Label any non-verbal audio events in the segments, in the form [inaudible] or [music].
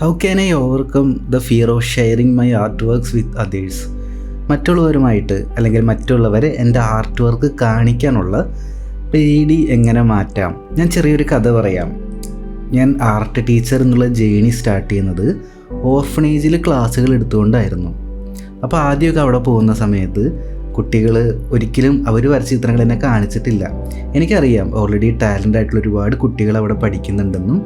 How can I overcome the fear of sharing my art works with others മറ്റുള്ളവരുമായിട്ട് അല്ലെങ്കിൽ മറ്റുള്ളവരെ എന്റെ art work കാണിക്കാനുള്ള പേടി എങ്ങനെ മാറ്റാം? ഞാൻ ചെറിയൊരു കഥ പറയാം. ഞാൻ ആർട്ട് ടീച്ചർ എന്നുള്ള ജേണി സ്റ്റാർട്ട് ചെയ്യുന്നത് ഓർഫണേജിൽ ക്ലാസ്സുകൾ എടുത്തുകൊണ്ടായിരുന്നു. അപ്പോൾ ആദ്യമൊക്കെ അവിടെ പോകുന്ന സമയത്ത് കുട്ടികൾ ഒരിക്കലും അവർ വരച്ച ചിത്രങ്ങൾ എന്നെ കാണിച്ചിട്ടില്ല. എനിക്കറിയാം ഓൾറെഡി ടാലന്റ് ആയിട്ടുള്ള ഒരുപാട് കുട്ടികൾ അവിടെ പഠിക്കുന്നുണ്ടെന്നും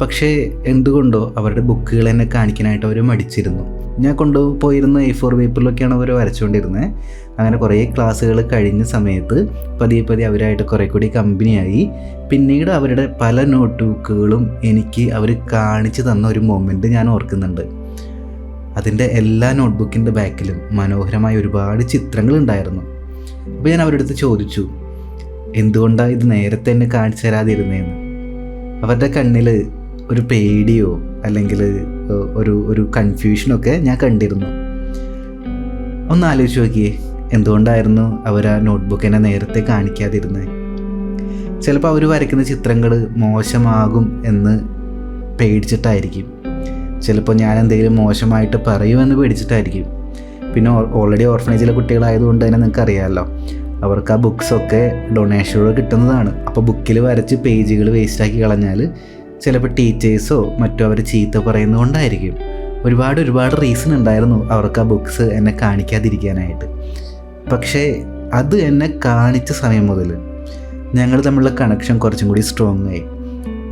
പക്ഷേ എന്തുകൊണ്ടോ അവരുടെ ബുക്കുകൾ എന്നെ കാണിക്കാനായിട്ട് അവർ മടിച്ചിരുന്നു. ഞാൻ കൊണ്ടുപോയിരുന്ന എ ഫോർ പേപ്പറിലൊക്കെയാണ് അവർ വരച്ചുകൊണ്ടിരുന്നത്. അങ്ങനെ കുറേ ക്ലാസ്സുകൾ കഴിഞ്ഞ സമയത്ത് പതിയെ പതിയെ അവരായിട്ട് കുറേ കൂടി കമ്പനിയായി. പിന്നീട് അവരുടെ പല നോട്ട് ബുക്കുകളും എനിക്ക് അവർ കാണിച്ചു തന്ന ഒരു മൊമെന്റ് ഞാൻ ഓർക്കുന്നുണ്ട്. അതിന്റെ എല്ലാ നോട്ട്ബുക്കിന്റെ ബാക്കിലും മനോഹരമായ ഒരുപാട് ചിത്രങ്ങൾ ഉണ്ടായിരുന്നു അപ്പോൾ ഞാൻ അവരുടെ അടുത്ത് ചോദിച്ചു എന്തുകൊണ്ടാണ് ഇത് നേരത്തെ എന്നെ കാണിച്ചു തരാതിരുന്നതെന്ന് അവരുടെ കണ്ണിൽ ഒരു പേടിയോ അല്ലെങ്കിൽ ഒരു ഒരു കൺഫ്യൂഷനൊക്കെ ഞാൻ കണ്ടിരുന്നു. ഒന്ന് ആലോചിച്ച് നോക്കിയേ എന്തുകൊണ്ടായിരുന്നു അവർ ആ നോട്ട്ബുക്ക് എന്നെ നേരത്തെ കാണിക്കാതിരുന്നത് ചിലപ്പോൾ അവർ വരയ്ക്കുന്ന ചിത്രങ്ങൾ മോശമാകും എന്ന് പേടിച്ചിട്ടായിരിക്കും. ചിലപ്പോൾ ഞാൻ എന്തെങ്കിലും മോശമായിട്ട് പറയുമെന്ന് പേടിച്ചിട്ടായിരിക്കും. പിന്നെ ഓൾറെഡി ഓർഫനേജിലെ കുട്ടികളായതുകൊണ്ട് തന്നെ നിങ്ങൾക്ക് അറിയാമല്ലോ അവർക്ക് ആ ബുക്സൊക്കെ ഡൊണേഷനോട് കിട്ടുന്നതാണ്. അപ്പോൾ ബുക്കിൽ വരച്ച് പേജുകൾ വേസ്റ്റാക്കി കളഞ്ഞാൽ ചിലപ്പോൾ ടീച്ചേഴ്സോ മറ്റോ അവർ ചീത്ത പറയുന്നതുകൊണ്ടായിരിക്കും ഒരുപാട് ഒരുപാട് റീസൺ ഉണ്ടായിരുന്നു അവർക്ക് ആ ബുക്ക്സ് എന്നെ കാണിക്കാതിരിക്കാനായിട്ട്. പക്ഷേ അത് എന്നെ കാണിച്ച സമയം മുതൽ ഞങ്ങൾ തമ്മിലുള്ള കണക്ഷൻ കുറച്ചും കൂടി സ്ട്രോങ് ആയി.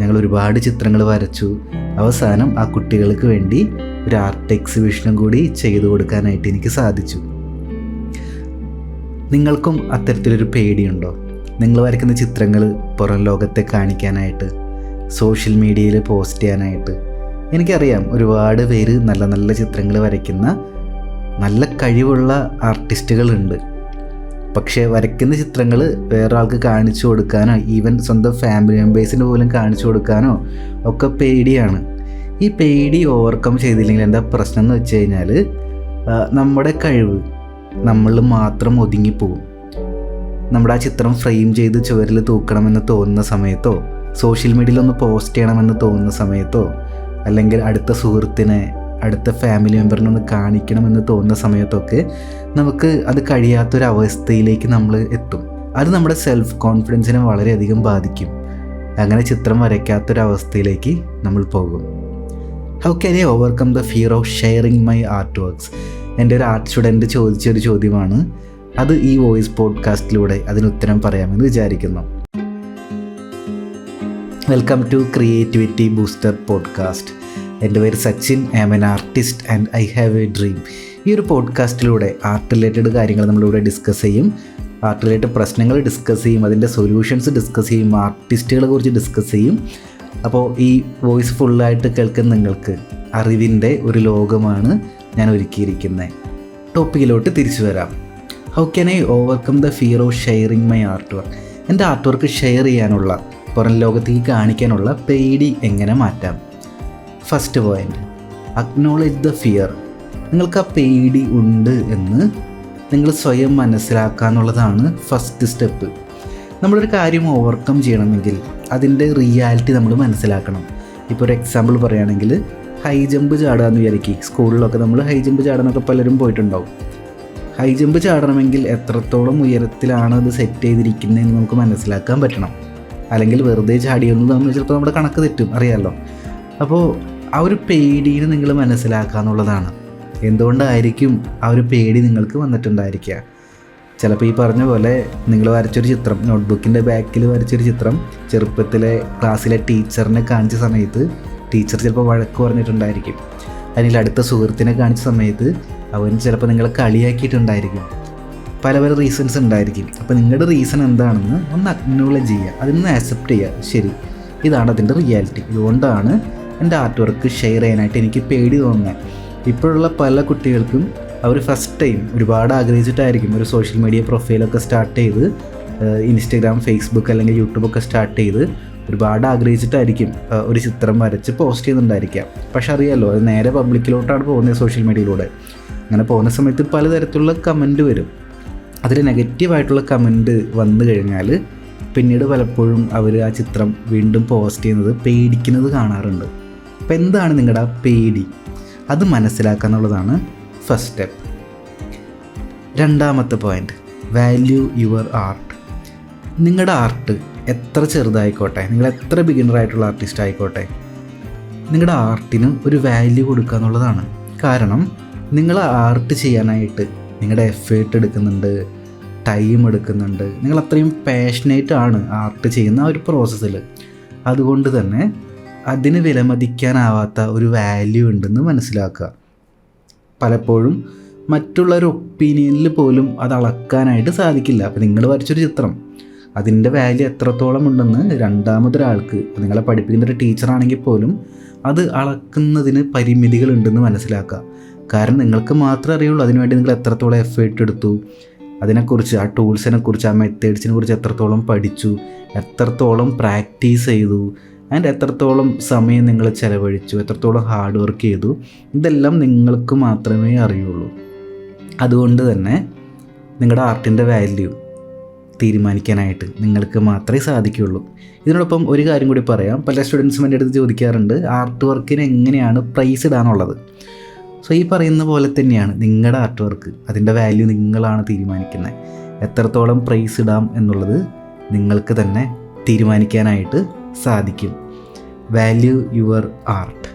ഞങ്ങൾ ഒരുപാട് ചിത്രങ്ങൾ വരച്ചു. അവസാനം ആ കുട്ടികൾക്ക് വേണ്ടി ഒരു ആർട്ട് എക്സിബിഷനും കൂടി ചെയ്തു കൊടുക്കാനായിട്ട് എനിക്ക് സാധിച്ചു. നിങ്ങൾക്കും അത്തരത്തിലൊരു പേടിയുണ്ടോ? നിങ്ങൾ വരയ്ക്കുന്ന ചിത്രങ്ങൾ പുറം ലോകത്തെ കാണിക്കാനായിട്ട്. സോഷ്യൽ മീഡിയയിൽ പോസ്റ്റ് ചെയ്യാനായിട്ട്. എനിക്കറിയാം ഒരുപാട് പേര് നല്ല നല്ല ചിത്രങ്ങൾ വരയ്ക്കുന്ന നല്ല കഴിവുള്ള ആർട്ടിസ്റ്റുകളുണ്ട്. പക്ഷേ വരയ്ക്കുന്ന ചിത്രങ്ങൾ വേറൊരാൾക്ക് കാണിച്ചു കൊടുക്കാനോ ഈവൻ സ്വന്തം ഫാമിലി മെമ്പേഴ്സിന് പോലും കാണിച്ചു കൊടുക്കാനോ ഒക്കെ പേടിയാണ്. ഈ പേടി ഓവർകം ചെയ്തില്ലെങ്കിൽ എന്താ പ്രശ്നം എന്ന് വെച്ച് കഴിഞ്ഞാൽ നമ്മുടെ കഴിവ് നമ്മൾ മാത്രം ഒതുങ്ങിപ്പോവും. നമ്മുടെ ആ ചിത്രം ഫ്രെയിം ചെയ്ത് ചുവരിൽ തൂക്കണമെന്ന് തോന്നുന്ന സമയത്തോ സോഷ്യൽ മീഡിയയിൽ ഒന്ന് പോസ്റ്റ് ചെയ്യണമെന്ന് തോന്നുന്ന സമയത്തോ അല്ലെങ്കിൽ അടുത്ത സുഹൃത്തിനെ അടുത്ത ഫാമിലി മെമ്പറിനൊന്ന് കാണിക്കണമെന്ന് തോന്നുന്ന സമയത്തൊക്കെ നമുക്ക് അത് കഴിയാത്തൊരവസ്ഥയിലേക്ക് നമ്മൾ എത്തും. അത് നമ്മുടെ സെൽഫ് കോൺഫിഡൻസിനെ വളരെയധികം ബാധിക്കും. അങ്ങനെ ചിത്രം വരയ്ക്കാത്തൊരവസ്ഥയിലേക്ക് നമ്മൾ പോകും. How can I overcome the fear of sharing my art works എന്റെ ഒരു ആർട്ട് സ്റ്റുഡന്റ് ചോദിച്ചൊരു ചോദ്യമാണ്. അത് ഈ വോയിസ് പോഡ്കാസ്റ്റിലൂടെ അതിന് ഉത്തരം പറയാമെന്ന് വിചാരിക്കുന്നു. Welcome to creativity booster podcast എന്റെ പേര് Sachin. I am an artist and I have a dream ഈ ഒരു പോഡ്കാസ്റ്റിലൂടെ ആർട്ട് റിലേറ്റഡ് കാര്യങ്ങൾ നമ്മളിവിടെ ഡിസ്കസ് ചെയ്യും. ആർട്ട് റിലേറ്റഡ് പ്രശ്നങ്ങൾ ഡിസ്കസ് ചെയ്യും. അതിന്റെ സൊല്യൂഷൻസ് ഡിസ്കസ് ചെയ്യും. ആർട്ടിസ്റ്റുകളെ കുറിച്ച് ഡിസ്കസ് ചെയ്യും. അപ്പോൾ ഈ വോയിസ് ഫുള്ളായിട്ട് കേൾക്കുന്ന നിങ്ങൾക്ക് അറിവിന്റെ ഒരു ലോകമാണ് ഞാൻ ഒരുക്കിയിരിക്കുന്നത്. ടോപ്പിക്കിലോട്ട് തിരിച്ചു വരാം. How can I overcome the fear of sharing my art work എന്റെ ആർട്ട് വർക്ക് ഷെയർ ചെയ്യാനുള്ള പുറം ലോകത്തേക്ക് കാണിക്കാനുള്ള പേടി എങ്ങനെ മാറ്റാം? First point acknowledge the fear നിങ്ങൾക്ക് ആ പേടി ഉണ്ട് എന്ന് നിങ്ങൾ സ്വയം മനസ്സിലാക്കുക എന്നുള്ളതാണ് ഫസ്റ്റ് സ്റ്റെപ്പ് നമ്മളൊരു കാര്യം ഓവർകം ചെയ്യണമെങ്കിൽ അതിന്റെ റിയാലിറ്റി നമ്മൾ മനസ്സിലാക്കണം. ഇപ്പോൾ ഒരു എക്സാമ്പിൾ പറയുകയാണെങ്കിൽ ഹൈ ജമ്പ് ചാടുക എന്ന് വിചാരിക്കും. സ്കൂളിലൊക്കെ നമ്മൾ ഹൈ ജമ്പ് ചാടാനൊക്കെ പലരും പോയിട്ടുണ്ടാവും. ഹൈ ജമ്പ് ചാടണമെങ്കിൽ എത്രത്തോളം ഉയരത്തിലാണ് അത് സെറ്റ് ചെയ്തിരിക്കുന്നതെന്ന് നമുക്ക് മനസ്സിലാക്കാൻ പറ്റണം. അല്ലെങ്കിൽ വെറുതെ ചാടിയൊന്നും നമ്മൾ ചിലപ്പോൾ നമ്മുടെ കണക്ക് തെറ്റും അറിയാമല്ലോ അപ്പോൾ ആ ഒരു പേടിയെ നിങ്ങൾ മനസ്സിലാക്കുക എന്നുള്ളതാണ്. എന്തുകൊണ്ടായിരിക്കും ആ ഒരു പേടി നിങ്ങൾക്ക് വന്നിട്ടുണ്ടായിരിക്കുക? ചിലപ്പോൾ ഈ പറഞ്ഞ പോലെ നിങ്ങൾ വരച്ചൊരു ചിത്രം നോട്ട്ബുക്കിന്റെ ബാക്കിൽ വരച്ചൊരു ചിത്രം ചെറുപ്പത്തിലെ ക്ലാസ്സിലെ ടീച്ചറിനെ കാണിച്ച സമയത്ത് ടീച്ചർ ചിലപ്പോൾ വഴക്ക് പറഞ്ഞിട്ടുണ്ടായിരിക്കും. അല്ലെങ്കിൽ അടുത്ത സുഹൃത്തിനെ കാണിച്ച സമയത്ത് അവൻ ചിലപ്പോൾ നിങ്ങളെ കളിയാക്കിയിട്ടുണ്ടായിരിക്കും. പല പല റീസൺസ് ഉണ്ടായിരിക്കും. അപ്പോൾ നിങ്ങളുടെ റീസൺ എന്താണെന്ന് ഒന്ന് അക്നോളജ് ചെയ്യുക അതിനൊന്ന് ആക്സെപ്റ്റ് ചെയ്യുക ശരി. ഇതാണ് അതിന്റെ റിയാലിറ്റി ഇതുകൊണ്ടാണ് എന്റെ ആർട്ട് വർക്ക് ഷെയർ ചെയ്യാനായിട്ട് എനിക്ക് പേടി തോന്നുന്നത് ഇപ്പോഴുള്ള പല കുട്ടികൾക്കും അവർ ഫസ്റ്റ് ടൈം ഒരുപാട് ആഗ്രഹിച്ചിട്ടായിരിക്കും ഒരു സോഷ്യൽ മീഡിയ പ്രൊഫൈലൊക്കെ സ്റ്റാർട്ട് ചെയ്ത് ഇൻസ്റ്റഗ്രാം ഫേസ്ബുക്ക് അല്ലെങ്കിൽ യൂട്യൂബൊക്കെ സ്റ്റാർട്ട് ചെയ്ത് ഒരുപാട് ആഗ്രഹിച്ചിട്ടായിരിക്കും ഒരു ചിത്രം വരച്ച് പോസ്റ്റ് ചെയ്യുന്നുണ്ടായിരിക്കാം പക്ഷേ അറിയാമല്ലോ അത് നേരെ പബ്ലിക്കിലോട്ടാണ് പോകുന്നത് സോഷ്യൽ മീഡിയയിലൂടെ അങ്ങനെ പോകുന്ന സമയത്ത് പലതരത്തിലുള്ള കമന്റ് വരും. അതിൽ നെഗറ്റീവായിട്ടുള്ള കമന്റ് വന്നു കഴിഞ്ഞാൽ പിന്നീട് പലപ്പോഴും അവർ ആ ചിത്രം വീണ്ടും പോസ്റ്റ് ചെയ്യുന്നത് പേടിക്കുന്നത് കാണാറുണ്ട്. അപ്പോൾ എന്താണ് നിങ്ങളുടെ പേടി? അത് മനസ്സിലാക്കുക എന്നുള്ളതാണ് ഫസ്റ്റ് സ്റ്റെപ്പ് രണ്ടാമത്തെ പോയിന്റ് വാല്യൂ യുവർ ആർട്ട് നിങ്ങളുടെ ആർട്ട് എത്ര ചെറുതായിക്കോട്ടെ നിങ്ങൾ എത്ര ബിഗിനർ ആയിട്ടുള്ള ആർട്ടിസ്റ്റ് ആയിക്കോട്ടെ നിങ്ങളുടെ ആർട്ടിന് ഒരു വാല്യൂ കൊടുക്കുക എന്നുള്ളതാണ്. കാരണം നിങ്ങൾ ആർട്ട് ചെയ്യാനായിട്ട് നിങ്ങളുടെ എഫേർട്ട് എടുക്കുന്നുണ്ട് ടൈം എടുക്കുന്നുണ്ട്. നിങ്ങൾ അത്രയും പാഷനേറ്റ് ആണ് ആർട്ട് ചെയ്യുന്ന ആ ഒരു പ്രോസസ്സിൽ അതുകൊണ്ട് തന്നെ അതിന് വിലമതിക്കാനാവാത്ത ഒരു വാല്യൂ ഉണ്ടെന്ന് മനസ്സിലാക്കുക. പലപ്പോഴും മറ്റുള്ളൊരു ഒപ്പീനിയനിൽ പോലും അത് അളക്കാനായിട്ട് സാധിക്കില്ല. അപ്പോൾ നിങ്ങൾ വരച്ചൊരു ചിത്രം അതിന്റെ വാല്യൂ എത്രത്തോളം ഉണ്ടെന്ന് രണ്ടാമതൊരാൾക്ക് നിങ്ങളെ പഠിപ്പിക്കുന്ന ഒരു ടീച്ചറാണെങ്കിൽ പോലും അത് അളക്കുന്നതിന് പരിമിതികളുണ്ടെന്ന് മനസ്സിലാക്കുക. കാരണം നിങ്ങൾക്ക് മാത്രമേ അറിയുള്ളൂ. അതിനുവേണ്ടി നിങ്ങൾ എത്രത്തോളം എഫേർട്ട് എടുത്തു. അതിനെക്കുറിച്ച് ആ ടൂൾസിനെ കുറിച്ച് ആ മെത്തേഡ്സിനെ കുറിച്ച് എത്രത്തോളം പഠിച്ചു എത്രത്തോളം പ്രാക്ടീസ് ചെയ്തു ആൻഡ് എത്രത്തോളം സമയം നിങ്ങൾ ചിലവഴിച്ചു എത്രത്തോളം ഹാർഡ് വർക്ക് ചെയ്തു ഇതെല്ലാം നിങ്ങൾക്ക് മാത്രമേ അറിയുള്ളൂ. അതുകൊണ്ട് തന്നെ നിങ്ങളുടെ ആർട്ടിന്റെ വാല്യൂ തീരുമാനിക്കാനായിട്ട് നിങ്ങൾക്ക് മാത്രമേ സാധിക്കുകയുള്ളൂ. ഇതിനോടൊപ്പം ഒരു കാര്യം കൂടി പറയാം. പല സ്റ്റുഡൻസും എന്റെ അടുത്ത് ചോദിക്കാറുണ്ട് ആർട്ട് വർക്കിന് എങ്ങനെയാണ് പ്രൈസ് ഇടാനുള്ളത്? സോ ഈ പറയുന്ന പോലെ തന്നെയാണ് നിങ്ങളുടെ ആർട്ട് വർക്ക് അതിന്റെ വാല്യൂ നിങ്ങളാണ് തീരുമാനിക്കുന്നത് എത്രത്തോളം പ്രൈസ് ഇടാം എന്നുള്ളത് നിങ്ങൾക്ക് തന്നെ തീരുമാനിക്കാനായിട്ട് സാധിക്കും. Value your art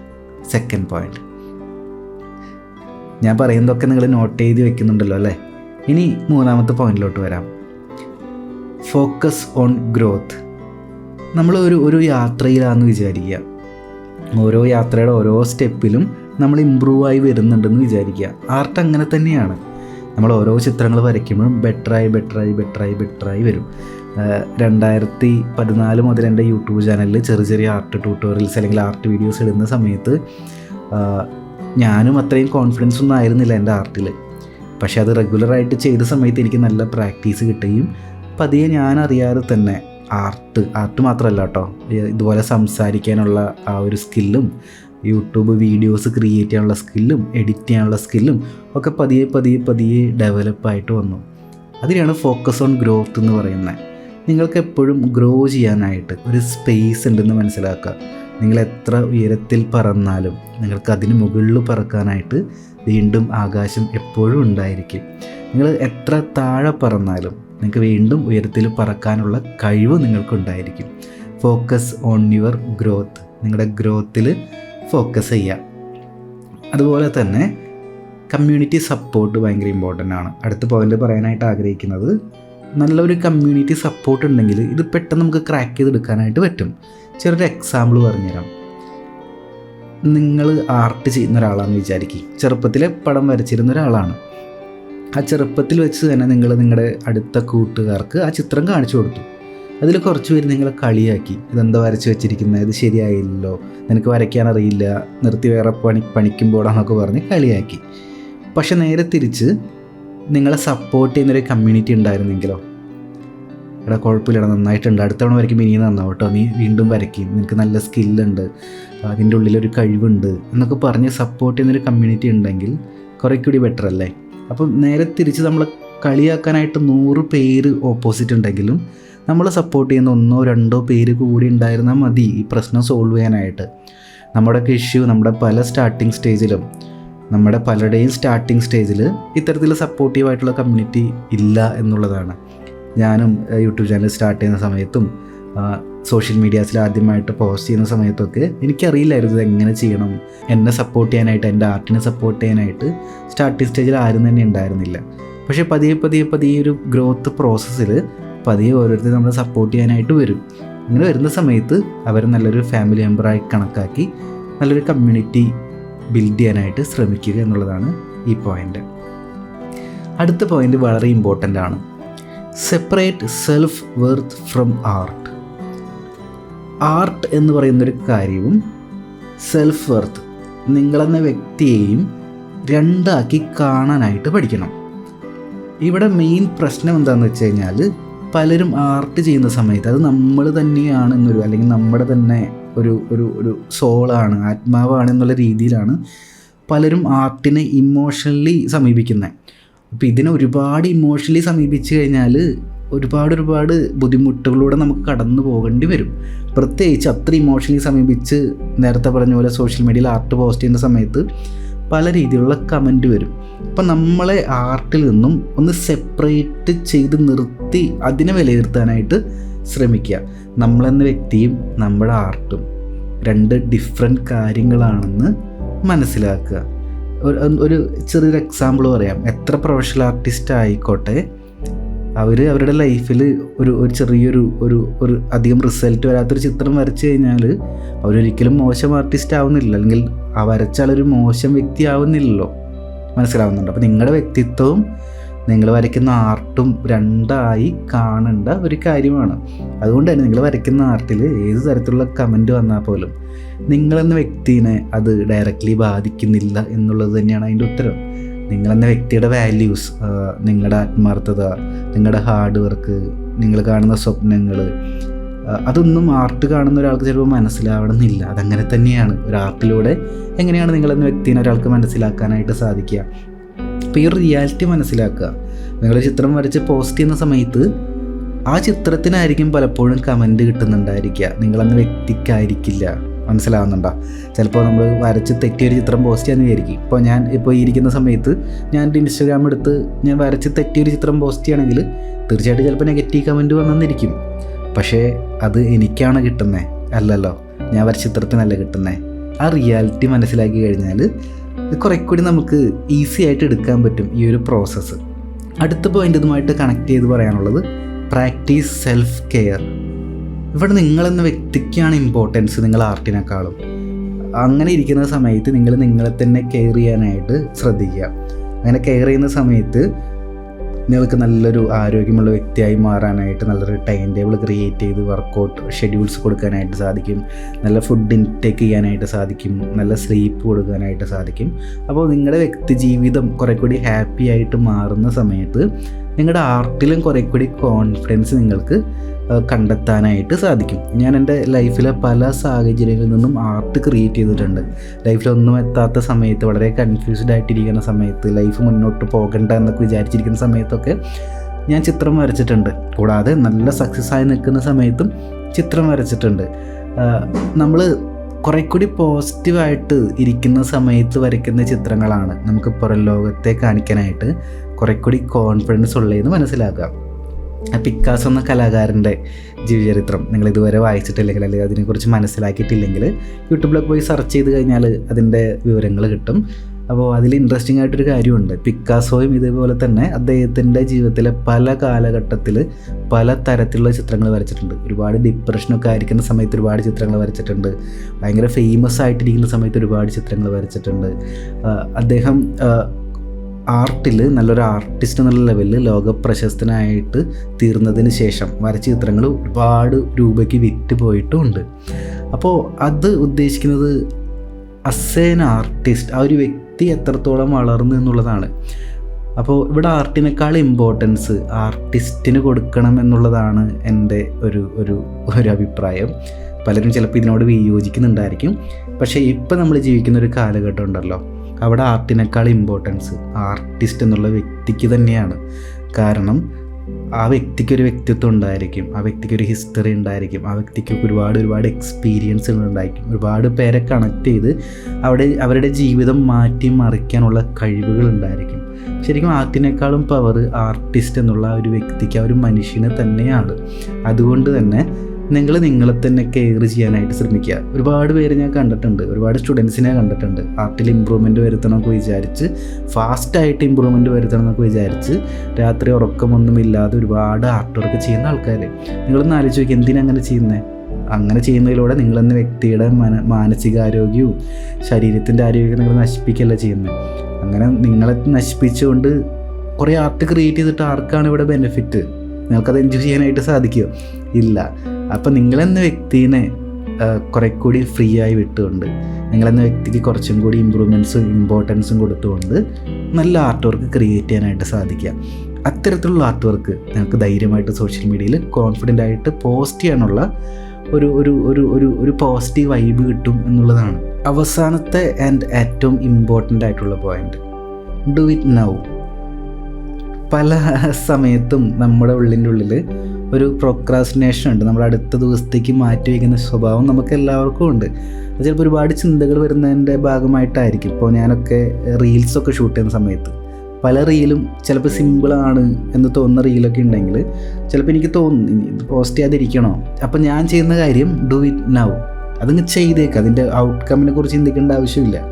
second point ഞാൻ പറയുന്നതൊക്കെ നിങ്ങൾ നോട്ട് ചെയ്ത് വെക്കുന്നുണ്ടല്ലോ അല്ലേ? ഇനി മൂന്നാമത്തെ പോയിന്റിലോട്ട് വരാം. ഫോക്കസ് ഓൺ ഗ്രോത്ത് നമ്മൾ ഒരു ഒരു യാത്രയിലാണെന്ന് വിചാരിക്കുക. ഓരോ യാത്രയുടെ ഓരോ സ്റ്റെപ്പിലും നമ്മൾ ഇമ്പ്രൂവ് ആയി വരുന്നുണ്ടെന്ന് വിചാരിക്കുക. ആർട്ട് അങ്ങനെ തന്നെയാണ്. നമ്മൾ ഓരോ ചിത്രങ്ങൾ വരയ്ക്കുമ്പോഴും ബെറ്ററായി ബെറ്ററായി ബെറ്ററായി ബെറ്ററായി വരും. രണ്ടായിരത്തി പതിനാല് മുതൽ എന്റെ യൂട്യൂബ് ചാനലിൽ ചെറിയ ചെറിയ ആർട്ട് ട്യൂട്ടോറിയൽസ് അല്ലെങ്കിൽ ആർട്ട് വീഡിയോസ് ഇടുന്ന സമയത്ത് ഞാനും അത്രയും കോൺഫിഡൻസ് ഒന്നും ആയിരുന്നില്ല എന്റെ ആർട്ടിൽ പക്ഷേ അത് റെഗുലറായിട്ട് ചെയ്ത സമയത്ത് എനിക്ക് നല്ല പ്രാക്ടീസ് കിട്ടുകയും പതിയെ ഞാൻ അറിയാതെ തന്നെ ആർട്ട് ആർട്ട് മാത്രമല്ല കേട്ടോ ഇതുപോലെ സംസാരിക്കാനുള്ള ആ ഒരു സ്കില്ലും യൂട്യൂബ് വീഡിയോസ് ക്രിയേറ്റ് ചെയ്യാനുള്ള സ്കില്ലും എഡിറ്റ് ചെയ്യാനുള്ള സ്കില്ലും ഒക്കെ പതിയെ പതിയെ പതിയെ ഡെവലപ്പായിട്ട് വന്നു. അതിനാണ് ഫോക്കസ് ഓൺ ഗ്രോത്ത് എന്ന് പറയുന്നത് നിങ്ങൾക്ക് എപ്പോഴും ഗ്രോ ചെയ്യാനായിട്ട് ഒരു സ്പേസ് ഉണ്ടെന്ന് മനസ്സിലാക്കുക. നിങ്ങൾ എത്ര ഉയരത്തിൽ പറന്നാലും നിങ്ങൾക്ക് അതിന് മുകളിൽ പറക്കാനായിട്ട് വീണ്ടും ആകാശം എപ്പോഴും ഉണ്ടായിരിക്കും. നിങ്ങൾ എത്ര താഴെ പറന്നാലും നിങ്ങൾക്ക് വീണ്ടും ഉയരത്തിൽ പറക്കാനുള്ള കഴിവ് നിങ്ങൾക്കുണ്ടായിരിക്കും ഫോക്കസ് ഓൺ യുവർ ഗ്രോത്ത് നിങ്ങളുടെ ഗ്രോത്തിൽ ഫോക്കസ് ചെയ്യുക. അതുപോലെ തന്നെ കമ്മ്യൂണിറ്റി സപ്പോർട്ട് ഭയങ്കര ഇമ്പോർട്ടന്റ് ആണ്. അടുത്ത പോയിന്റ് പറയാനായിട്ട് ആഗ്രഹിക്കുന്നത് നല്ലൊരു കമ്മ്യൂണിറ്റി സപ്പോർട്ട് ഉണ്ടെങ്കിൽ ഇത് പെട്ടെന്ന് നമുക്ക് ക്രാക്ക് ചെയ്തെടുക്കാനായിട്ട് പറ്റും. ചെറിയൊരു എക്സാമ്പിൾ പറഞ്ഞുതരാം. നിങ്ങൾ ആർട്ട് ചെയ്യുന്ന ഒരാളാണെന്ന് വിചാരിക്കും. ചെറുപ്പത്തിൽ പടം വരച്ചിരുന്ന ഒരാളാണ്. ആ ചെറുപ്പത്തിൽ വെച്ച് തന്നെ നിങ്ങൾ നിങ്ങളുടെ അടുത്ത കൂട്ടുകാർക്ക് ആ ചിത്രം കാണിച്ചു കൊടുത്തു. അതിൽ കുറച്ച് പേര് നിങ്ങളെ കളിയാക്കി. ഇതെന്താ വരച്ച് വെച്ചിരിക്കുന്നത്? ഇത് ശരിയായില്ലല്ലോ. നിനക്ക് വരയ്ക്കാൻ അറിയില്ല. നിർത്തി വേറെ പണി പണിക്കുമ്പോഴാന്നൊക്കെ പറഞ്ഞ് കളിയാക്കി. പക്ഷെ നേരെ തിരിച്ച് നിങ്ങളെ സപ്പോർട്ട് ചെയ്യുന്നൊരു കമ്മ്യൂണിറ്റി ഉണ്ടായിരുന്നെങ്കിലോ? എടാ കുഴപ്പമില്ലടാ നന്നായിട്ടുണ്ട്. അടുത്ത തവണ വരയ്ക്കുമ്പോൾ ഇനി നന്നാവും കേട്ടോ. നീ വീണ്ടും വരയ്ക്കും. നിനക്ക് നല്ല സ്കില്ലുണ്ട് അതിന്റെ ഉള്ളിലൊരു കഴിവുണ്ട് എന്നൊക്കെ പറഞ്ഞ് സപ്പോർട്ട് ചെയ്യുന്നൊരു കമ്മ്യൂണിറ്റി ഉണ്ടെങ്കിൽ കുറേ കൂടി ബെറ്റർ അല്ലേ? അപ്പം നേരെ തിരിച്ച് നമ്മൾ കളിയാക്കാനായിട്ട് നൂറ് പേര് ഓപ്പോസിറ്റ് ഉണ്ടെങ്കിലും നമ്മളെ സപ്പോർട്ട് ചെയ്യുന്ന ഒന്നോ രണ്ടോ പേര് കൂടി ഉണ്ടായിരുന്നാൽ മതി ഈ പ്രശ്നം സോൾവ് ചെയ്യാനായിട്ട്. നമ്മുടെയൊക്കെ ഇഷ്യൂ നമ്മുടെ പല സ്റ്റാർട്ടിങ് സ്റ്റേജിലും നമ്മുടെ പലരുടെയും സ്റ്റാർട്ടിങ് സ്റ്റേജിൽ ഇത്തരത്തിൽ സപ്പോർട്ടീവായിട്ടുള്ള കമ്മ്യൂണിറ്റി ഇല്ല എന്നുള്ളതാണ്. ഞാനും യൂട്യൂബ് ചാനൽ സ്റ്റാർട്ട് ചെയ്യുന്ന സമയത്തും സോഷ്യൽ മീഡിയാസിൽ ആദ്യമായിട്ട് പോസ്റ്റ് ചെയ്യുന്ന സമയത്തൊക്കെ എനിക്കറിയില്ലായിരുന്നു എങ്ങനെ ചെയ്യണം. എന്നെ സപ്പോർട്ട് ചെയ്യാനായിട്ട് എന്റെ ആർട്ടിനെ സപ്പോർട്ട് ചെയ്യാനായിട്ട് സ്റ്റാർട്ടിങ് സ്റ്റേജിൽ ആരും തന്നെ ഉണ്ടായിരുന്നില്ല. പക്ഷേ പതിയെ പതിയെ പതിയെ ഒരു ഗ്രോത്ത് പ്രോസസ്സിൽ പതിയെ ഓരോരുത്തർ നമ്മളെ സപ്പോർട്ട് ചെയ്യാനായിട്ട് വരും. അങ്ങനെ വരുന്ന സമയത്ത് അവർ നല്ലൊരു ഫാമിലി മെമ്പറായി കണക്കാക്കി നല്ലൊരു കമ്മ്യൂണിറ്റി ബിൽഡ് ചെയ്യാനായിട്ട് ശ്രമിക്കുക എന്നുള്ളതാണ് ഈ പോയിന്റ് അടുത്ത പോയിന്റ് വളരെ ഇമ്പോർട്ടന്റ് ആണ്. Separate self worth from art art എന്ന് പറയുന്നൊരു കാര്യവും സെൽഫ് വെർത്ത് നിങ്ങളെന്ന വ്യക്തിയെയും രണ്ടാക്കി കാണാനായിട്ട് പഠിക്കണം. ഇവിടെ മെയിൻ പ്രശ്നം എന്താണെന്ന് വെച്ച് കഴിഞ്ഞാൽ പലരും ആർട്ട് ചെയ്യുന്ന സമയത്ത് അത് നമ്മൾ തന്നെയാണ് എന്നൊരു അല്ലെങ്കിൽ നമ്മുടെ തന്നെ ഒരു ഒരു ഒരു സോളാണ് ആത്മാവാണ് എന്നുള്ള രീതിയിലാണ് പലരും ആർട്ടിനെ ഇമോഷണലി സമീപിക്കുന്നത് അപ്പോൾ ഇതിനെ ഒരുപാട് ഇമോഷണലി സമീപിച്ചു കഴിഞ്ഞാൽ ഒരുപാട് ഒരുപാട് ബുദ്ധിമുട്ടുകളിലൂടെ നമുക്ക് കടന്നു പോകേണ്ടി വരും. പ്രത്യേകിച്ച് അത്ര ഇമോഷണലി സമീപിച്ച് നേരത്തെ പറഞ്ഞ പോലെ സോഷ്യൽ മീഡിയയിൽ ആർട്ട് പോസ്റ്റ് ചെയ്യുന്ന സമയത്ത് പല രീതിയിലുള്ള കമന്റ് വരും. അപ്പം നമ്മളെ ആർട്ടിൽ നിന്നും ഒന്ന് സെപ്പറേറ്റ് ചെയ്ത് നിർത്തി അതിനെ വിലയിരുത്താനായിട്ട് ശ്രമിക്കുക. നമ്മളെന്ന വ്യക്തിയും നമ്മുടെ ആർട്ടും രണ്ട് ഡിഫറെന്റ് കാര്യങ്ങളാണെന്ന് മനസ്സിലാക്കുക. ഒരു ചെറിയൊരു എക്സാമ്പിൾ പറയാം. എത്ര പ്രൊഫഷണൽ ആർട്ടിസ്റ്റ് ആയിക്കോട്ടെ അവർ അവരുടെ ലൈഫിൽ ഒരു ഒരു ചെറിയൊരു ഒരു ഒരു അധികം റിസൾട്ട് വരാത്തൊരു ചിത്രം വരച്ചു കഴിഞ്ഞാൽ അവരൊരിക്കലും മോശം ആർട്ടിസ്റ്റ് ആവുന്നില്ല. അല്ലെങ്കിൽ ആ വരച്ച ആളൊരു മോശം വ്യക്തി ആവുന്നില്ലല്ലോ. മനസ്സിലാവുന്നുണ്ട്. അപ്പോൾ നിങ്ങളുടെ വ്യക്തിത്വവും നിങ്ങൾ വരയ്ക്കുന്ന ആർട്ടും രണ്ടായി കാണേണ്ട ഒരു കാര്യമാണ്. അതുകൊണ്ട് തന്നെ നിങ്ങൾ വരയ്ക്കുന്ന ആർട്ടിൽ ഏത് തരത്തിലുള്ള കമന്റ് വന്നാൽ പോലും നിങ്ങളെന്ന വ്യക്തിനെ അത് ഡയറക്റ്റ്ലി ബാധിക്കുന്നില്ല എന്നുള്ളത് തന്നെയാണ് അതിന്റെ ഉത്തരം. നിങ്ങളെന്ന വ്യക്തിയുടെ വാല്യൂസ് നിങ്ങളുടെ ആത്മാർത്ഥത നിങ്ങളുടെ ഹാർഡ് വർക്ക് നിങ്ങൾ കാണുന്ന സ്വപ്നങ്ങൾ അതൊന്നും ആർട്ട് കാണുന്ന ഒരാൾക്ക് ചിലപ്പോൾ മനസ്സിലാവണമെന്നില്ല. അതങ്ങനെ തന്നെയാണ്. ഒരു ആർട്ടിലൂടെ എങ്ങനെയാണ് നിങ്ങളെന്ന വ്യക്തിനെ ഒരാൾക്ക് മനസ്സിലാക്കാനായിട്ട് സാധിക്കുക? അപ്പോൾ ഈ ഒരു റിയാലിറ്റി മനസ്സിലാക്കുക. നിങ്ങൾ ചിത്രം വരച്ച് പോസ്റ്റ് ചെയ്യുന്ന സമയത്ത് ആ ചിത്രത്തിനായിരിക്കും പലപ്പോഴും കമന്റ് കിട്ടുന്നുണ്ടായിരിക്കുക. നിങ്ങളെന്ന വ്യക്തിക്കായിരിക്കില്ല. മനസ്സിലാവുന്നുണ്ടോ? ചിലപ്പോൾ നമ്മൾ വരച്ച് തെറ്റിയൊരു ചിത്രം പോസ്റ്റ് ചെയ്യാൻ വിചാരിക്കും. ഇപ്പോൾ ഞാൻ ഇപ്പോൾ ഇരിക്കുന്ന സമയത്ത് ഞാൻ എന്റെ ഇൻസ്റ്റാഗ്രാം എടുത്ത് ഞാൻ വരച്ച് തെറ്റിയൊരു ചിത്രം പോസ്റ്റ് ചെയ്യണമെങ്കിൽ തീർച്ചയായിട്ടും ചിലപ്പോൾ നെഗറ്റീവ് കമന്റ് വന്നെന്നിരിക്കും. പക്ഷേ അത് എനിക്കാണ് കിട്ടുന്നത് അല്ലല്ലോ ഞാൻ വരച്ച ചിത്രത്തിനല്ല കിട്ടുന്നത് ആ റിയാലിറ്റി മനസ്സിലാക്കി കഴിഞ്ഞാൽ കുറേ കൂടി നമുക്ക് ഈസി ആയിട്ട് എടുക്കാൻ പറ്റും ഈ ഒരു പ്രോസസ്സ് അടുത്ത പോയിന്റ് ഇതുമായിട്ട് കണക്ട് ചെയ്ത് പറയാനുള്ളത് പ്രാക്ടീസ് സെൽഫ് കെയർ ഇവിടെ നിങ്ങളെന്ന വ്യക്തിക്കാണ് ഇമ്പോർട്ടൻസ് നിങ്ങൾ ആർട്ടിനേക്കാളും. അങ്ങനെ ഇരിക്കുന്ന സമയത്ത് നിങ്ങൾ നിങ്ങളെ തന്നെ കെയർ ചെയ്യാനായിട്ട് ശ്രദ്ധിക്കുക. അങ്ങനെ കെയർ ചെയ്യുന്ന സമയത്ത് നിങ്ങൾക്ക് നല്ലൊരു ആരോഗ്യമുള്ള വ്യക്തിയായി മാറാനായിട്ട് നല്ലൊരു ടൈം ടേബിൾ ക്രിയേറ്റ് ചെയ്ത് വർക്കൗട്ട് ഷെഡ്യൂൾസ് കൊടുക്കാനായിട്ട് സാധിക്കും. നല്ല ഫുഡ് ഇൻടേക്ക് ചെയ്യാനായിട്ട് സാധിക്കും. നല്ല സ്ലീപ്പ് കൊടുക്കാനായിട്ട് സാധിക്കും. അപ്പോൾ നിങ്ങളുടെ വ്യക്തി ജീവിതം കുറേ കൂടി ഹാപ്പി ആയിട്ട് മാറുന്ന സമയത്ത് നിങ്ങളുടെ ആർട്ടിലും കുറേ കൂടി കോൺഫിഡൻസ് നിങ്ങൾക്ക് കണ്ടെത്താനായിട്ട് സാധിക്കും. ഞാൻ എന്റെ ലൈഫിലെ പല സാഹചര്യങ്ങളിൽ നിന്നും ആർട്ട് ക്രിയേറ്റ് ചെയ്തിട്ടുണ്ട്. ലൈഫിലൊന്നും എത്താത്ത സമയത്ത് വളരെ കൺഫ്യൂസ്ഡ് ആയിട്ടിരിക്കുന്ന സമയത്ത് ലൈഫ് മുന്നോട്ട് പോകണ്ട എന്നൊക്കെ വിചാരിച്ചിരിക്കുന്ന സമയത്തൊക്കെ ഞാൻ ചിത്രം വരച്ചിട്ടുണ്ട്. കൂടാതെ നല്ല സക്സസ് ആയി നിൽക്കുന്ന സമയത്തും ചിത്രം വരച്ചിട്ടുണ്ട്. നമ്മൾ കുറേ കൂടി പോസിറ്റീവായിട്ട് ഇരിക്കുന്ന സമയത്ത് വരയ്ക്കുന്ന ചിത്രങ്ങളാണ് നമുക്ക് പുറം ലോകത്തെ കാണിക്കാനായിട്ട് കുറെ കൂടി കോൺഫിഡൻസ് ഉള്ളതെന്ന് മനസ്സിലാക്കാം പിക്കാസ് എന്ന കലാകാരന്റെ ജീവചരിത്രം നിങ്ങൾ ഇതുവരെ വായിച്ചിട്ടില്ലെങ്കിൽ അല്ലെങ്കിൽ അതിനെക്കുറിച്ച് മനസ്സിലാക്കിയിട്ടില്ലെങ്കിൽ യൂട്യൂബിലൊക്കെ പോയി സെർച്ച് ചെയ്ത് കഴിഞ്ഞാൽ അതിന്റെ വിവരങ്ങൾ കിട്ടും. അപ്പോൾ അതിൽ ഇൻട്രസ്റ്റിംഗ് ആയിട്ടൊരു കാര്യമുണ്ട്. പിക്കാസോയും ഇതേപോലെ തന്നെ അദ്ദേഹത്തിന്റെ ജീവിതത്തിലെ പല കാലഘട്ടത്തിൽ പല തരത്തിലുള്ള ചിത്രങ്ങൾ വരച്ചിട്ടുണ്ട്. ഒരുപാട് ഡിപ്രഷനൊക്കെ ആയിരിക്കുന്ന സമയത്ത് ഒരുപാട് ചിത്രങ്ങൾ വരച്ചിട്ടുണ്ട്. ഭയങ്കര ഫേമസ് ആയിട്ടിരിക്കുന്ന സമയത്ത് ഒരുപാട് ചിത്രങ്ങൾ വരച്ചിട്ടുണ്ട്. അദ്ദേഹം ആർട്ടിൽ നല്ലൊരു ആർട്ടിസ്റ്റ് എന്നുള്ള ലെവലിൽ ലോക പ്രശസ്തനായിട്ട് തീർന്നതിന് ശേഷം വരച്ച ചിത്രങ്ങൾ ഒരുപാട് രൂപയ്ക്ക് വിറ്റ് പോയിട്ടുമുണ്ട് അപ്പോൾ അത് ഉദ്ദേശിക്കുന്നത് അസേൻ ആർട്ടിസ്റ്റ് ആ ഒരു വ്യക്തി എത്രത്തോളം വളർന്നു എന്നുള്ളതാണ്. അപ്പോൾ ഇവിടെ ആർട്ടിനേക്കാൾ ഇമ്പോർട്ടൻസ് ആർട്ടിസ്റ്റിന് കൊടുക്കണം എന്നുള്ളതാണ് എന്റെ ഒരു ഒരു ഒരു അഭിപ്രായം. പലരും ചിലപ്പോൾ ഇതിനോട് വിയോജിക്കുന്നുണ്ടായിരിക്കും. പക്ഷേ ഇപ്പം നമ്മൾ ജീവിക്കുന്ന ഒരു കാലഘട്ടം ഉണ്ടല്ലോ. അവിടെ ആർട്ടിനേക്കാൾ ഇമ്പോർട്ടൻസ് ആർട്ടിസ്റ്റ് എന്നുള്ള വ്യക്തിക്ക് തന്നെയാണ്. കാരണം ആ വ്യക്തിക്ക് ഒരു വ്യക്തിത്വം ഉണ്ടായിരിക്കും ആ വ്യക്തിക്ക് ഒരു ഹിസ്റ്ററി ഉണ്ടായിരിക്കും ആ വ്യക്തിക്ക് ഒരുപാട് ഒരുപാട് എക്സ്പീരിയൻസുകൾ ഉണ്ടായിരിക്കും. ഒരുപാട് പേരെ കണക്ട് ചെയ്ത് അവിടെ അവരുടെ ജീവിതം മാറ്റി മറിക്കാനുള്ള കഴിവുകൾ ഉണ്ടായിരിക്കും. ശരിക്കും ആർട്ടിനേക്കാളും പവർ ആർട്ടിസ്റ്റ് എന്നുള്ള ഒരു വ്യക്തിക്ക് ആ ഒരു മനുഷ്യനെ തന്നെയാണ്. അതുകൊണ്ട് തന്നെ നിങ്ങൾ നിങ്ങളെ തന്നെ കെയർ ചെയ്യാനായിട്ട് ശ്രമിക്കുക. ഒരുപാട് പേര് ഞാൻ കണ്ടിട്ടുണ്ട് ഒരുപാട് സ്റ്റുഡൻസിനെ കണ്ടിട്ടുണ്ട്. ആർട്ടിൽ ഇമ്പ്രൂവ്മെന്റ് വരുത്തണമെന്നൊക്കെ വിചാരിച്ച് ഫാസ്റ്റായിട്ട് ഇമ്പ്രൂവ്മെന്റ് വരുത്തണം എന്നൊക്കെ വിചാരിച്ച് രാത്രി ഉറക്കമൊന്നുമില്ലാതെ ഒരുപാട് ആർട്ട് വർക്ക് ചെയ്യുന്ന ആൾക്കാർ നിങ്ങളൊന്ന് ആലോചിച്ച് നോക്കി എന്തിനാ അങ്ങനെ ചെയ്യുന്നത് അങ്ങനെ ചെയ്യുന്നതിലൂടെ നിങ്ങളെന്ന വ്യക്തിയുടെ മന മാനസികാരോഗ്യവും ശരീരത്തിന്റെ ആരോഗ്യവും നിങ്ങൾ നശിപ്പിക്കുകയല്ല ചെയ്യുന്നത് അങ്ങനെ നിങ്ങളെ നശിപ്പിച്ചുകൊണ്ട് കുറേ ആർട്ട് ക്രിയേറ്റ് ചെയ്തിട്ട് ആർക്കാണ് ഇവിടെ ബെനിഫിറ്റ് നിങ്ങൾക്കത് എൻജോയ് ചെയ്യാനായിട്ട് സാധിക്കുമോ ഇല്ല. അപ്പം നിങ്ങളെന്ന വ്യക്തിനെ കുറെ കൂടി ഫ്രീ ആയി വിട്ടുകൊണ്ട് നിങ്ങളെന്ന വ്യക്തിക്ക് കുറച്ചും കൂടി ഇമ്പ്രൂവ്മെന്റ്സും ഇമ്പോർട്ടൻസും കൊടുത്തുകൊണ്ട് നല്ല ആർട്ട് വർക്ക് ക്രിയേറ്റ് ചെയ്യാനായിട്ട് സാധിക്കുക. അത്തരത്തിലുള്ള ആർട്ട് വർക്ക് നിങ്ങൾക്ക് ധൈര്യമായിട്ട് സോഷ്യൽ മീഡിയയിൽ കോൺഫിഡന്റ് ആയിട്ട് പോസ്റ്റ് ചെയ്യാനുള്ള ഒരു ഒരു ഒരു ഒരു ഒരു പോസിറ്റീവ് വൈബ് കിട്ടും എന്നുള്ളതാണ്. അവസാനത്തെ ആൻഡ് ഏറ്റവും ഇമ്പോർട്ടന്റ് ആയിട്ടുള്ള പോയിന്റ് ഡു ഇറ്റ് നൗ പല [laughs] സമയത്തും നമ്മുടെ ഉള്ളിന്റെ ഉള്ളിൽ ഒരു പ്രൊക്രാസിനേഷൻ ഉണ്ട്. നമ്മൾ അടുത്ത ദിവസത്തേക്ക് മാറ്റി വയ്ക്കുന്ന സ്വഭാവം നമുക്ക് എല്ലാവർക്കും ഉണ്ട്. അത് ചിലപ്പോൾ ഒരുപാട് ചിന്തകൾ വരുന്നതിന്റെ ഭാഗമായിട്ടായിരിക്കും. ഇപ്പോൾ ഞാനൊക്കെ റീൽസൊക്കെ ഷൂട്ട് ചെയ്യുന്ന സമയത്ത്. പല റീലും ചിലപ്പോൾ സിമ്പിളാണ് എന്ന് തോന്നുന്ന റീലൊക്കെ ഉണ്ടെങ്കിൽ ചിലപ്പോൾ എനിക്ക് ഇത് പോസ്റ്റ് ചെയ്യാതിരിക്കണോ? അപ്പം ഞാൻ ചെയ്യുന്ന കാര്യം ഡു ഇറ്റ് നൗ അതങ്ങ് ചെയ്തേക്കാം. അതിന്റെ ഔട്ട്കമ്മിനെ കുറിച്ച് ചിന്തിക്കേണ്ട ആവശ്യമില്ല.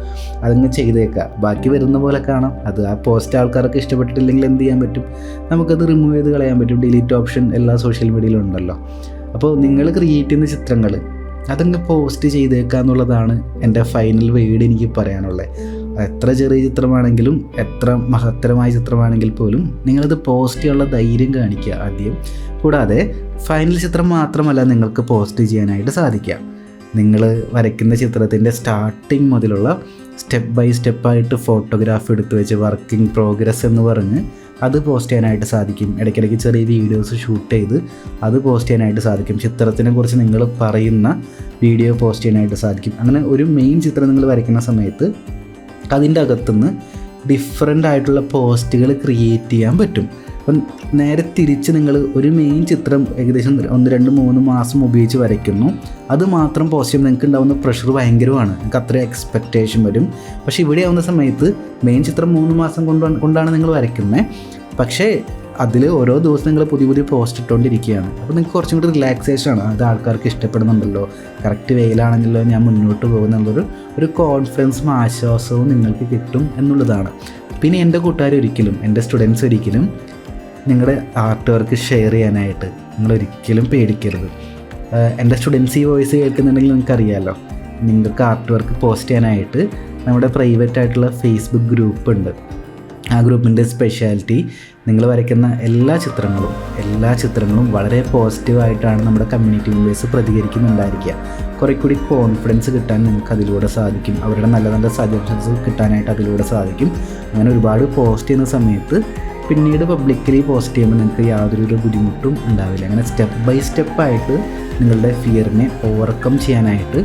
അതങ്ങ് ചെയ്തേക്കാം. ബാക്കി വരുന്ന പോലെ കാണാം. അത് ആ പോസ്റ്റ് ആൾക്കാർക്ക് ഇഷ്ടപ്പെട്ടിട്ടില്ലെങ്കിൽ എന്ത് ചെയ്യാൻ പറ്റും? നമുക്കത് റിമൂവ് ചെയ്ത് കളയാൻ പറ്റും. ഡിലീറ്റ് ഓപ്ഷൻ എല്ലാ സോഷ്യൽ മീഡിയയിലും ഉണ്ടല്ലോ. അപ്പോൾ നിങ്ങൾ ക്രിയേറ്റ് ചെയ്യുന്ന ചിത്രങ്ങൾ അതങ്ങ് പോസ്റ്റ് ചെയ്തേക്കുക എന്നുള്ളതാണ് എന്റെ ഫൈനൽ വേർഡ് എനിക്ക് പറയാനുള്ളത്. എത്ര ചെറിയ ചിത്രമാണെങ്കിലും എത്ര മഹത്തരമായ ചിത്രമാണെങ്കിൽ പോലും നിങ്ങളത് പോസ്റ്റ് ചെയ്യാനുള്ള ധൈര്യം കാണിക്കുക ആദ്യം. കൂടാതെ ഫൈനൽ ചിത്രം മാത്രമല്ല നിങ്ങൾക്ക് പോസ്റ്റ് ചെയ്യാനായിട്ട് സാധിക്കുക. നിങ്ങൾ വരയ്ക്കുന്ന ചിത്രത്തിന്റെ സ്റ്റാർട്ടിങ് മുതലുള്ള സ്റ്റെപ്പ് ബൈ സ്റ്റെപ്പായിട്ട് ഫോട്ടോഗ്രാഫ് എടുത്ത് വെച്ച് വർക്കിംഗ് പ്രോഗ്രസ് എന്ന് പറഞ്ഞ് അത് പോസ്റ്റ് ചെയ്യാനായിട്ട് സാധിക്കും. ഇടയ്ക്കിടയ്ക്ക് ചെറിയ വീഡിയോസ് ഷൂട്ട് ചെയ്ത് അത് പോസ്റ്റ് ചെയ്യാനായിട്ട് സാധിക്കും. ചിത്രത്തിനെ കുറിച്ച് നിങ്ങൾ പറയുന്ന വീഡിയോ പോസ്റ്റ് ചെയ്യാനായിട്ട് സാധിക്കും. അങ്ങനെ ഒരു മെയിൻ ചിത്രം നിങ്ങൾ വരയ്ക്കുന്ന സമയത്ത് അതിന്റെ അകത്തുനിന്ന് ഡിഫറെന്റ് ആയിട്ടുള്ള പോസ്റ്റുകൾ ക്രിയേറ്റ് ചെയ്യാൻ പറ്റും. അപ്പം നേരെ തിരിച്ച് നിങ്ങൾ ഒരു മെയിൻ ചിത്രം ഏകദേശം ഒന്ന് രണ്ട് മൂന്ന് മാസം ഉപയോഗിച്ച് വരയ്ക്കുന്നു. അത് മാത്രം പോസ്റ്റ് ചെയ്യുമ്പോൾ നിങ്ങൾക്ക് ഉണ്ടാകുന്ന പ്രഷർ ഭയങ്കരമാണ്. നിങ്ങൾക്ക് അത്ര എക്സ്പെക്റ്റേഷൻ വരും. പക്ഷേ ഇവിടെ ആവുന്ന സമയത്ത് മെയിൻ ചിത്രം മൂന്ന് മാസം കൊണ്ട് കൊണ്ടാണ് നിങ്ങൾ വരയ്ക്കുന്നത് പക്ഷേ അതിൽ ഓരോ ദിവസം നിങ്ങൾ പുതിയ പുതിയ പോസ്റ്റ് ഇട്ടുകൊണ്ടിരിക്കുകയാണ്. അപ്പോൾ നിങ്ങൾക്ക് കുറച്ചും കൂടി റിലാക്സേഷൻ ആണ്. അത് ആൾക്കാർക്ക് ഇഷ്ടപ്പെടുന്നുണ്ടല്ലോ. കറക്റ്റ് വെയിലാണെങ്കിലോ ഞാൻ മുന്നോട്ട് പോകുന്നുള്ളൊരു ഒരു കോൺഫിഡൻസും ആശ്വാസവും നിങ്ങൾക്ക് കിട്ടും എന്നുള്ളതാണ്. പിന്നെ എന്റെ കൂട്ടുകാർ ഒരിക്കലും എന്റെ സ്റ്റുഡൻസ് ഒരിക്കലും നിങ്ങളുടെ ആർട്ട് വർക്ക് ഷെയർ ചെയ്യാനായിട്ട് നിങ്ങൾ ഒരിക്കലും പേടിക്കരുത് എന്റെ സ്റ്റുഡൻസ് ഈ വോയിസ് കേൾക്കുന്നുണ്ടെങ്കിൽ നിങ്ങൾക്ക് അറിയാമല്ലോ നിങ്ങൾക്ക് ആർട്ട് വർക്ക് പോസ്റ്റ് ചെയ്യാനായിട്ട് നമ്മുടെ പ്രൈവറ്റ് ആയിട്ടുള്ള ഫേസ്ബുക്ക് ഗ്രൂപ്പ് ഉണ്ട്. ആ ഗ്രൂപ്പിന്റെ സ്പെഷ്യാലിറ്റി നിങ്ങൾ വരയ്ക്കുന്ന എല്ലാ ചിത്രങ്ങളും എല്ലാ ചിത്രങ്ങളും വളരെ പോസിറ്റീവായിട്ടാണ് നമ്മുടെ കമ്മ്യൂണിറ്റി മെമ്പേഴ്സ് പ്രതികരിക്കുന്നുണ്ടായിരിക്കുക. കുറേ കൂടി കോൺഫിഡൻസ് കിട്ടാൻ നിങ്ങൾക്ക് അതിലൂടെ സാധിക്കും. അവരുടെ നല്ല നല്ല സജഷൻസ് കിട്ടാനായിട്ട് അതിലൂടെ സാധിക്കും. അങ്ങനെ ഒരുപാട് പോസ്റ്റ് ചെയ്യുന്ന സമയത്ത് പിന്നീട് പബ്ലിക്കലി പോസ്റ്റ് ചെയ്യുമ്പോൾ നിങ്ങൾക്ക് യാതൊരു ബുദ്ധിമുട്ടും ഉണ്ടാവില്ല. അങ്ങനെ സ്റ്റെപ്പ് ബൈ സ്റ്റെപ്പായിട്ട് നിങ്ങളുടെ ഫിയറിനെ ഓവർകം ചെയ്യാനായിട്ട്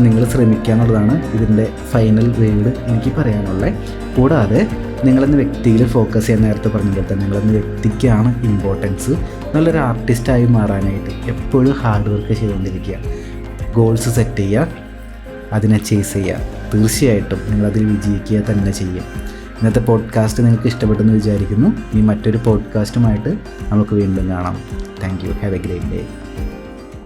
നിങ്ങൾ ശ്രമിക്കുക എന്നുള്ളതാണ് ഇതിന്റെ ഫൈനൽ വേർഡ് എനിക്ക് പറയാനുള്ളത് കൂടാതെ നിങ്ങളെന്ന വ്യക്തിയിൽ ഫോക്കസ് ചെയ്യാൻ നേരത്തെ പറഞ്ഞ തന്നെ നിങ്ങളെന്ന വ്യക്തിക്കാണ് ഇമ്പോർട്ടൻസ് നല്ലൊരു ആർട്ടിസ്റ്റായി മാറാനായിട്ട് എപ്പോഴും ഹാർഡ് വർക്ക് ചെയ്തുകൊണ്ടിരിക്കുക. ഗോൾസ് സെറ്റ് ചെയ്യുക അതിനെ ചേസ് ചെയ്യുക. തീർച്ചയായിട്ടും നിങ്ങളതിൽ വിജയിക്കുക തന്നെ ചെയ്യും. ഇന്നത്തെ പോഡ്കാസ്റ്റ് നിങ്ങൾക്ക് ഇഷ്ടപ്പെട്ടെന്ന് വിചാരിക്കുന്നു. ഇനി മറ്റൊരു പോഡ്കാസ്റ്റുമായിട്ട് നമുക്ക് വീണ്ടും കാണാം. Thank you have a great day